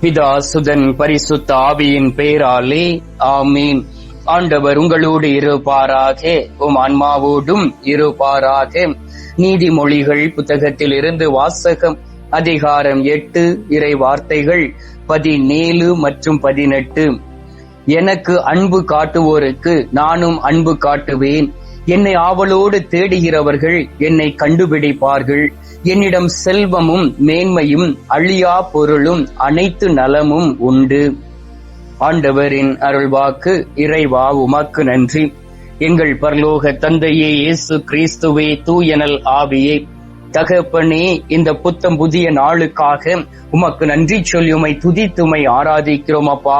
பிதா சுதன் பரிசுத்த ஆவியின் பெயராலே ஆமீன். ஆண்டவர் உங்களோடு இருப்பாராக உம் ஆன்மாவோடும் இருப்பாராக. நீதிமொழிகள் புத்தகத்தில் இருந்து வாசகம் அதிகாரம் எட்டு இறை வார்த்தைகள் பதினேழு மற்றும் பதினெட்டு. எனக்கு அன்பு காட்டுவோருக்கு நானும் அன்பு காட்டுவேன். என்னை ஆவலோடு தேடுகிறவர்கள் என்னை கண்டுபிடிப்பார்கள். என்னிடம் செல்வமும் மேன்மையும் அழியா பொருளும் அனைத்து நலமும் உண்டு. ஆண்டவரின் அருள்வாக்கு இறைவா உமக்கு நன்றி. எங்கள் பரலோக தந்தையே இயேசு கிறிஸ்துவே தூயனல் ஆவியே. தகப்பனே இந்த புத்தம் புதிய நாளுக்காக உமக்கு நன்றி சொல்லி உமை துதித்துமை ஆராதிக்கிறோம் அப்பா.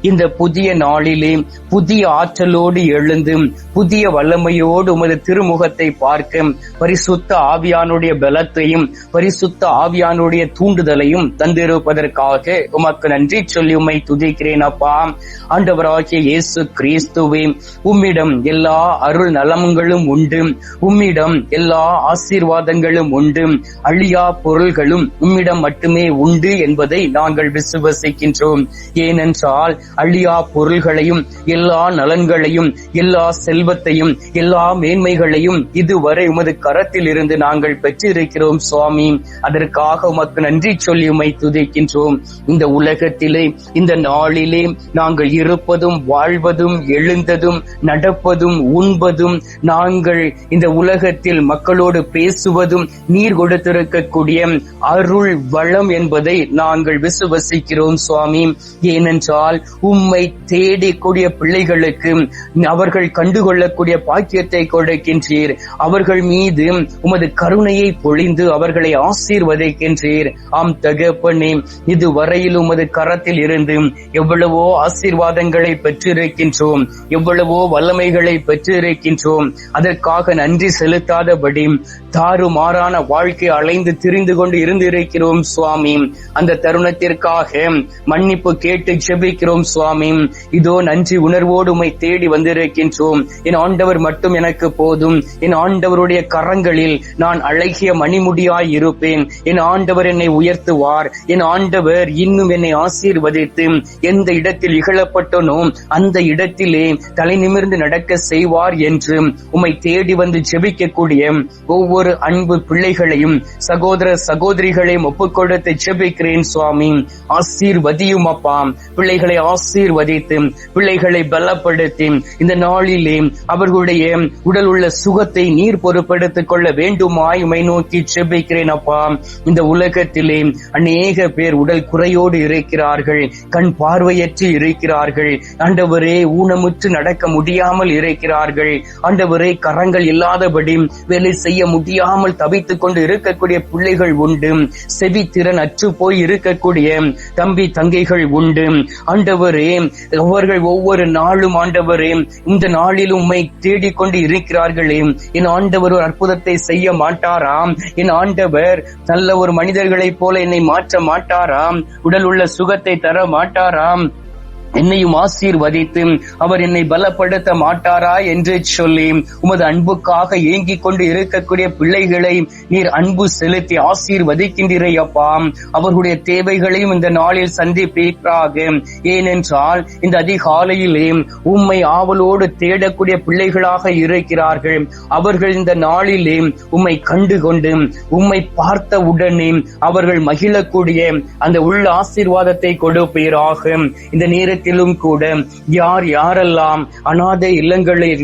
இந்த புதிய நாளிலே புதிய ஆற்றலோடு எழுந்து புதிய வல்லமையோடு உமது திருமுகத்தை பார்க்க பரிசுத்த ஆவியானுடைய பலத்தையும் பரிசுத்த ஆவியானுடைய தூண்டுதலையும் தந்திருப்பதற்காக உமக்கு நன்றி சொல்லி உமை துதிக்கிறேன் அப்பா. ஆண்டவராகிய இயேசு கிறிஸ்துவே உம்மிடம் எல்லா அருள் நலங்களும் உண்டு. உம்மிடம் எல்லா ஆசீர்வாதங்களும் உண்டு. அழியா பொருள்களும் உம்மிடம் மட்டுமே உண்டு என்பதை நாங்கள் விசுவசிக்கின்றோம். ஏனென்றால் அழியா பொருள்களையும் எல்லா நலன்களையும் எல்லா செல்வத்தையும் எல்லா மேன்மைகளையும் இதுவரை உமது கரத்தில் இருந்து நாங்கள் பெற்றிருக்கிறோம் சுவாமி. அதற்காக உமக்கு நன்றி சொல்லி உமை துதிக்கின்றோம். இந்த உலகத்திலே இந்த நாளிலே நாங்கள் இருப்பதும் வாழ்வதும் எழுந்ததும் நடப்பதும் உண்பதும் நாங்கள் இந்த உலகத்தில் மக்களோடு பேசுவதும் நீர் கொடுத்திருக்கக்கூடிய அருள் வளம் என்பதை நாங்கள் விசுவசிக்கிறோம் சுவாமி. ஏனென்றால் உம்மை தேடிக்கூடிய பிள்ளைகளுக்கு அவர்கள் கண்டுகொள்ளக்கூடிய பாக்கியத்தை கொடுக்கின்றீர். அவர்கள் மீது உமது கருணையை பொழிந்து அவர்களை ஆசீர்வதிக்கின்றீர். ஆம் தகப்பனே இதுவரையில் உமது கரத்தில் இருந்து எவ்வளவோ ஆசீர்வாதங்களை பெற்றிருக்கின்றோம். எவ்வளவோ வல்லமைகளை பெற்றிருக்கின்றோம். அதற்காக நன்றி செலுத்தாதபடி தாறுமாறான வாழ்க்கை அலைந்து திரிந்து கொண்டு இருந்திருக்கிறோம் சுவாமி. அந்த தருணத்திற்காக மன்னிப்பு கேட்டு ஜெபிக்கிறோம் சுவாமி. இதோ நன்றி உணர்வோடு உமை தேடி வந்திருக்கின்றோம். என் ஆண்டவர் மட்டும் எனக்கு போதும். என் ஆண்டவருடைய கரங்களில் நான் அழகிய மணிமுடியாய் இருப்பேன். என் ஆண்டவர் என்னை உயர்த்துவார். என் ஆண்டவர் இன்னும் என்னை ஆசீர்வதித்து எந்த இடத்தில் இகழப்பட்டனோ அந்த இடத்திலே தலை நிமிர்ந்து நடக்க செய்வார் என்று உமை தேடி வந்து ஜெபிக்கக்கூடிய ஒவ்வொரு அன்பு பிள்ளை பிள்ளைகளையும் சகோதர சகோதரிகளையும் ஒப்புக்கொடுத்து ஜெபிக்கிறேன் சுவாமி. ஆசீர்வதியும் அப்பா பிள்ளைகளை ஆசீர்வதித்து பிள்ளைகளை பலப்படுத்தி இந்த நாளிலே அவர்களுடைய உடல் உள்ள சுகத்தை நீர் பொறுப்படுத்திக் கொள்ள வேண்டுமாய் உமை நோக்கி ஜெபிக்கிறேன் அப்பா. இந்த உலகத்திலே அநேக பேர் உடல் குறையோடு இருக்கிறார்கள் கண் பார்வையற்று இருக்கிறார்கள் ஆண்டவரே ஊனமுற்று நடக்க முடியாமல் இருக்கிறார்கள் ஆண்டவரே கரங்கள் இல்லாதபடி வேலை செய்ய முடியாமல் தவித்து தவித்துக் கொண்டு இருக்கக்கூடிய பிள்ளைகள் உண்டு. செவி திறன் அற்று போய் இருக்கக்கூடிய தம்பி தங்கைகள் உண்டு. ஆண்டவரே அவர்கள் ஒவ்வொரு நாளும் ஆண்டவரே இந்த நாளில் உண்மை தேடிக்கொண்டு இருக்கிறார்களே. என் ஆண்டவர் ஒரு அற்புதத்தை செய்ய மாட்டாராம். என் ஆண்டவர் நல்ல ஒரு மனிதர்களைப் போல என்னை மாற்ற மாட்டாராம். உடல் உள்ள சுகத்தை தர மாட்டாராம். என்னையும் ஆசீர்வதித்து அவர் என்னை பலப்படுத்த மாட்டாரா என்று சொல்லி உமது அன்புக்காக ஏங்கிக் கொண்டு இருக்கக்கூடிய பிள்ளைகளை நீர் அன்பு செலுத்தி ஆசீர்வதிக்கின்றீரை அப்பா. அவர்களுடைய தேவைகளையும் இந்த நாளில் சந்திப்பீராக. ஏனென்றால் இந்த அதிகாலையிலே உம்மை ஆவலோடு தேடக்கூடிய பிள்ளைகளாக இருக்கிறார்கள். அவர்கள் இந்த நாளிலே உம்மை கண்டு கொண்டு உம்மை பார்த்த உடனே அவர்கள் மகிழக்கூடிய அந்த உள்ள ஆசீர்வாதத்தை கொடுப்பீராக. இந்த நேரத்திலும் கூட யார் யாரெல்லாம் அநாதை இல்லங்களில்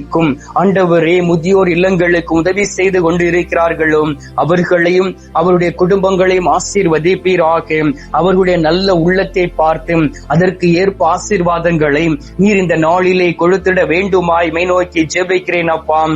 ஆண்டவரே முதியோர் இல்லங்களுக்கு உதவி செய்து கொண்டு இருக்கிறார்களோ அவர்களையும் அவருடைய குடும்பங்களையும் ஆசீர்வதிப்பீராக. அவர்களுடைய நல்ல உள்ளத்தை பார்த்து அதற்கு ஏற்ப ஆசீர்வாதங்களை நீர் இந்த நாளிலே கொடுத்திட வேண்டுமாய் மை நோக்கி ஜெபிக்கிறேன் அப்பாம்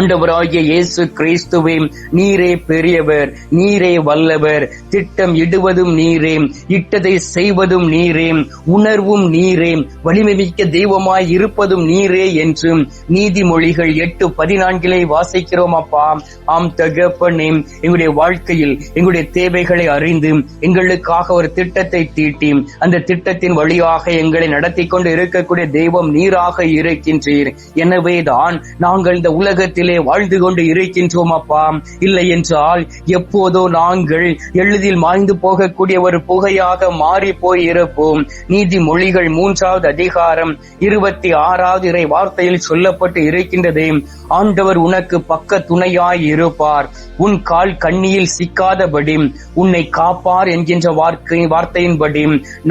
ஆண்டவராகிய இயேசு கிறிஸ்துவே நீரே பெரியவர் நீரே வல்லவர். திட்டம் இடுவதும் நீரே இட்டதை செய்வதும் நீரே உணர்வும் நீரே வலிமை மிக்க தெய்வமாய் இருப்பதும் நீரே என்றும் நீதிமொழிகள் எட்டு பதினான்கிலே வாசிக்கிறோம் அப்பா. ஆம் தகப்பனே எங்களுடைய வாழ்க்கையில் எங்களுடைய தேவைகளை அறிந்து எங்களுக்காக ஒரு திட்டத்தை தீட்டி அந்த திட்டத்தின் வழியாக எங்களை நடத்தி கொண்டு இருக்கக்கூடிய தெய்வம் நீராக இருக்கின்றீர். எனவேதான் நாங்கள் இந்த உலகத்தில் உலகத்திலே வாழ்ந்து கொண்டு இருக்கின்றோம் அப்பா. இல்லை என்றால் எப்போதோ நாங்கள் எளிதில் மாய்ந்து போகக்கூடிய ஒரு புகையாக மாறி போய் இருப்போம் நீதிமொழிகள் மூன்றாவது அதிகாரம் இருபத்தி ஆறாவது இறை வார்த்தையில் சொல்லப்பட்டு இருக்கின்றது. ஆண்டவர் உனக்கு பக்க துணையாய் இருப்பார். உன் கால் கண்ணியில் சிக்காதபடி உன்னை காப்பார் என்கின்ற வார்த்தை வார்த்தையின்படி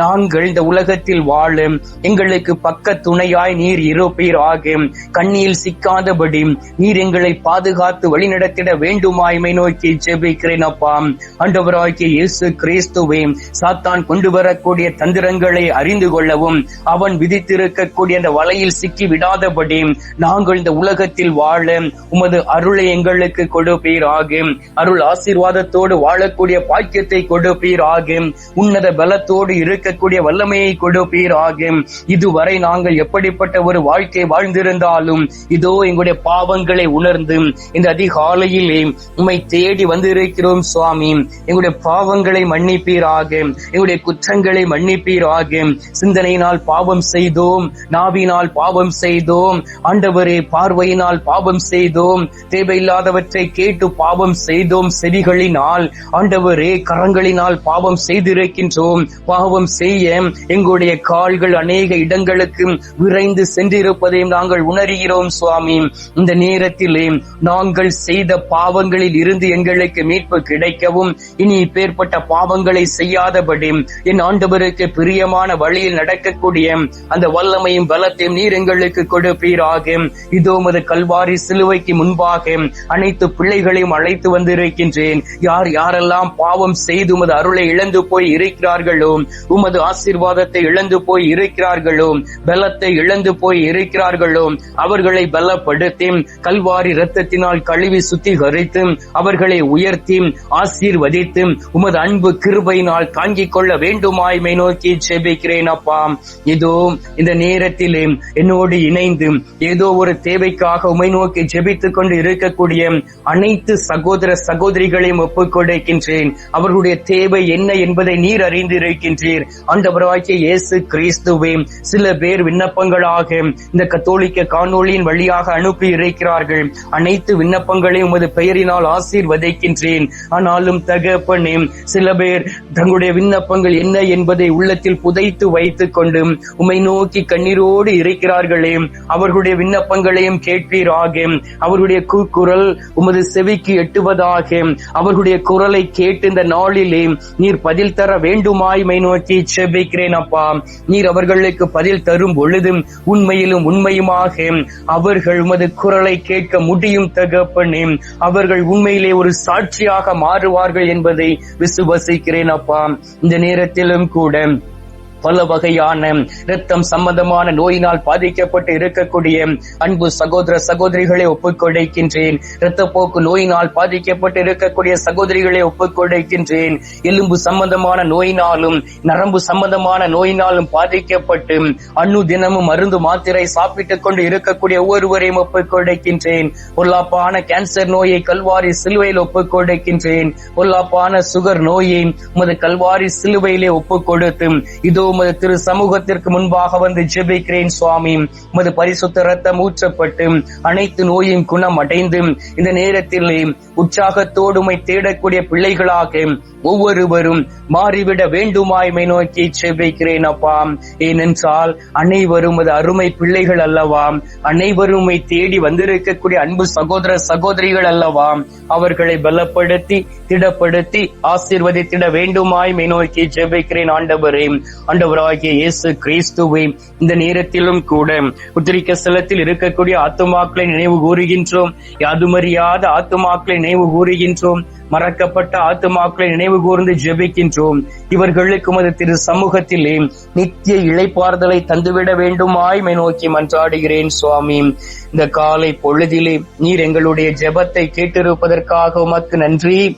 நாங்கள் இந்த உலகத்தில் வாழும். எங்களுக்கு பக்க துணையாய் நீர் இருப்பீர் ஆகும் கண்ணியில் சிக்காதபடி நீர் எங்களை பாதுகாத்து வழிநடத்திட வேண்டுமாய்மை நோக்கி ஜெபிக்கிறேன் அப்பா. ஆண்டவராகிய இயேசு கிறிஸ்துவே சாத்தான் கொண்டு வரக்கூடிய தந்திரங்களை அறிந்து கொள்ளவும் அவன் விதித்திருக்கக்கூடிய அந்த வலையில் சிக்கி விடாதபடி நாங்கள் இந்த உலகத்தில் வாழ உமது அருளை எங்களுக்கு கொடுப்பீராக. அருள் ஆசீர்வாதத்தோடு வாழக்கூடிய பாக்கியத்தை கொடுப்பீராக. உன்னத பலத்தோடு இருக்கக்கூடிய வல்லமையை கொடுப்பீராக. இதுவரை நாங்கள் எப்படிப்பட்ட ஒரு வாழ்க்கை வாழ்ந்திருந்தாலும் இதோ எங்களுடைய பாவங்களை உணர்ந்து இந்த அதிகாலையிலே உம்மை தேடி வந்திருக்கிறோம் சுவாமி. எங்களுடைய பாவங்களை மன்னிப்பீராக. எங்களுடைய குற்றங்களை மன்னிப்பீராக. சிந்தனையினால் பாவம் செய்தோம். நாவினால் பாவம் செய்தோம். ஆண்டவரே பார்வையினால் பாவம் செய்தோம். தேவையில்லாதவற்றை கேட்டு பாவம் செய்தோம். செவிகளினால் ஆண்டவரே கரங்களினால் பாவம் செய்திருக்கின்றோம். பாவம் செய்ய எங்களுடைய கால்கள் அநேக இடங்களுக்கு விரைந்து சென்றிருப்பதையும் நாங்கள் உணர்கிறோம் சுவாமி. இந்த நேரத்தில் நாங்கள் செய்த பாவங்களில் இருந்து எங்களுக்கு மீட்பு கிடைக்கவும் இனி இப்பேற்பட்ட பாவங்களை செய்யாதபடி என் ஆண்டவருக்கு பிரியமான வழியில் நடக்கக்கூடிய அந்த வல்லமையும் பலத்தையும் நீர் எங்களுக்கு கொடுப்பீராக. இதோ உமது கல்வாரி சிலுவைக்கு முன்பாக அனைத்து பிள்ளைகளையும் அழைத்து வந்திருக்கின்றேன். யார் யாரெல்லாம் பாவம் செய்து உமது அருளை இழந்து போய் இருக்கிறார்களோ உமது ஆசீர்வாதத்தை இழந்து போய் இருக்கிறார்களோ பலத்தை இழந்து போய் இருக்கிறார்களோ அவர்களை பலப்படுத்தி கல்வாரி இரத்தத்தினால் கழுவி சுத்திகரித்து அவர்களை உயர்த்தி ஆசீர்வதித்து உமது அன்பு கிருபையினால் தாங்கிக் கொள்ள வேண்டுமாய்மை நோக்கி செபிக்கிறேன் அப்பா. இதோ இந்த நேரத்திலே என்னோடு இணைந்து ஏதோ ஒரு தேவைக்காக உமை நோக்கி ஜெபித்துக் கொண்டு இருக்கக்கூடிய அனைத்து சகோதர சகோதரிகளையும் ஒப்புக் கொடுக்கின்றேன். அவர்களுடைய தேவை என்ன என்பதை நீர் அறிந்திருக்கின்றீர். ஆண்டவராகிய இயேசு கிறிஸ்துவே சில பேர் விண்ணப்பங்களாக இந்த கத்தோலிக்க காணொலியின் வழியாக அனுப்பி இருக்கிறார்கள். அனைத்து விண்ணப்பங்களையும் உமது பெயரினால் ஆசீர்வதிக்கின்றேன். ஆனாலும் தகப்பனே சில பேர் தங்களுடைய விண்ணப்பங்கள் என்ன என்பதை உள்ளத்தில் புதைத்து வைத்துக் கொண்டு உமை நோக்கி கண்ணீரோடு இருக்கிறார்களே. அவர்களுடைய விண்ணப்பங்களையும் கேட்பீராக. அவர்களுடைய குரல் உமது செவிக்கு எட்டுவதாக. அவர்களுடைய குரலை கேட்டு இந்த நாளிலே நீர் பதில் தர வேண்டுமாய்மை நோக்கி செபிக்கிறேன் அப்பா. நீர் அவர்களுக்கு பதில் தரும் பொழுதும் உண்மையிலும் உண்மையுமாக அவர்கள் உமது குரலை கேட்டு கேட்க முடியும் தகப்பனே. அவர்கள் உண்மையிலே ஒரு சாட்சியாக மாறுவார்கள் என்பதை விசுவசிக்கிறேன் அப்பா. இந்த நேரத்திலும் கூட பல வகையான இரத்தம் சம்பந்தமான நோயினால் பாதிக்கப்பட்டு இருக்கக்கூடிய அன்பு சகோதர சகோதரிகளை ஒப்புக்கொடைக்கின்றேன். இரத்தப்போக்கு நோயினால் பாதிக்கப்பட்டு இருக்கக்கூடிய சகோதரிகளை ஒப்புக்கொடைக்கின்றேன். எலும்பு சம்பந்தமான நோயினாலும் நரம்பு சம்பந்தமான நோயினாலும் பாதிக்கப்பட்டு அன்னு தினமும் மருந்து மாத்திரை சாப்பிட்டுக் கொண்டு இருக்கக்கூடிய ஒவ்வொருவரையும் ஒப்புக்கொடைக்கின்றேன். பொல்லாப்பான கேன்சர் நோயை கல்வாரி சிலுவையில் ஒப்புக்கொடைக்கின்றேன். பொல்லாப்பான சுகர் நோயை உமது கல்வாரி சிலுவையிலே ஒப்புக் கொடுத்து இதோ உமது திரு சமூகத்திற்கு முன்பாக வந்து ஜெபிக்கிறேன் சுவாமி. உமது பரிசுத்த ரத்தம் ஊற்றப்பட்டு அனைத்து நோயும் குணம் அடைந்து இந்த நேரத்தில் உற்சாகத்தோடு உம்மை தேடக்கூடிய பிள்ளைகளாக ஒவ்வொருவரும் மாறிவிட வேண்டுமாய்மை நோக்கி செபிக்கிறேன் அப்பா. ஏனென்றால் அனைவரும் அது அருமை பிள்ளைகள் அல்லவா. அனைவரும் தேடி வந்திருக்கக்கூடிய அன்பு சகோதர சகோதரிகள் அல்லவா. அவர்களை பலப்படுத்தி திடப்படுத்தி ஆசீர்வதித்திட வேண்டுமாய் நோக்கி ஜெபிக்கிறேன் ஆண்டவரே. ஆண்டவராகிய இயேசு கிறிஸ்துவை இந்த நேரத்திலும் கூட உத்திரிக்க ஸ்தலத்தில் இருக்கக்கூடிய ஆத்துமாக்களை நினைவு கூறுகின்றோம். யாதுமறியாத ஆத்துமாக்களை நினைவு கூறுகின்றோம். மறக்கப்பட்ட ஆத்துமாக்களை நினைவு கூர்ந்து ஜெபிக்கின்றோம். இவர்களுக்கு மது திரு சமூகத்திலே நித்திய இழைப்பார்தலை தந்துவிட வேண்டுமாய்மை நோக்கி மன்றாடுகிறேன் சுவாமி. இந்த காலை பொழுதிலே நீர் எங்களுடைய ஜெபத்தை கேட்டிருப்பதற்காக உமக்கு நன்றி.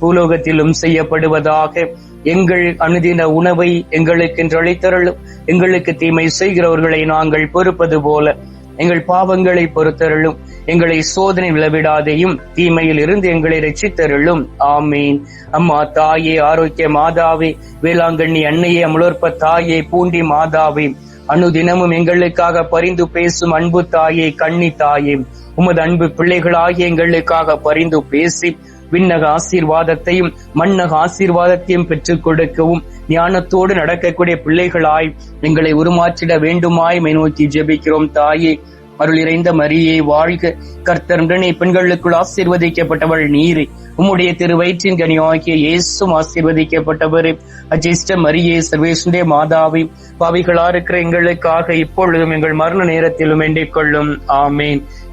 பூலோகத்திலும் செய்யப்படுவதாக. எங்கள் அனுதின உணவை எங்களுக்கு என்றழைத்தருளும் எங்களுக்கு தீமை செய்கிறவர்களை நாங்கள் பொறுப்பது போல. எங்கள் பாவங்களை பொறுத்தருளும். எங்களை சோதனை விளவிடாதையும் தீமையில் இருந்து எங்களை ரசித்தருளும் ஆமீன். அம்மா தாயே ஆரோக்கிய மாதாவே வேளாங்கண்ணி அன்னையே அமலோற்ப தாயே பூண்டி மாதாவே அனுதினமும் எங்களுக்காக பரிந்து பேசும் அன்பு தாயே கண்ணி தாயே உமது அன்பு பிள்ளைகளாகிய எங்களுக்காக பரிந்து பேசி விண்ணக ஆசீர்வாதத்தையும் மண்ணக ஆசீர்வாதத்தையும் பெற்றுக் கொடுக்கவும் ஞானத்தோடு நடக்கக்கூடிய பிள்ளைகளாய் எங்களை உருமாற்றிட வேண்டுமாய் மை நோக்கி ஜெபிக்கிறோம் தாயே. அருள் இறைந்த மரியே வாழ்க. கர்த்தருடனே பெண்களுக்குள் ஆசீர்வதிக்கப்பட்டவள் நீரே. உம்முடைய திரு வயிற்றின் கனியாகிய இயேசும் ஆசீர்வதிக்கப்பட்டவரே. அஜிஷ்ட மரியே சர்வேசுடைய மாதாவை பாவிகளா இருக்கிற எங்களுக்காக இப்பொழுதும் எங்கள் மரண நேரத்திலும் வேண்டிக் கொள்ளும். ஆமேன்.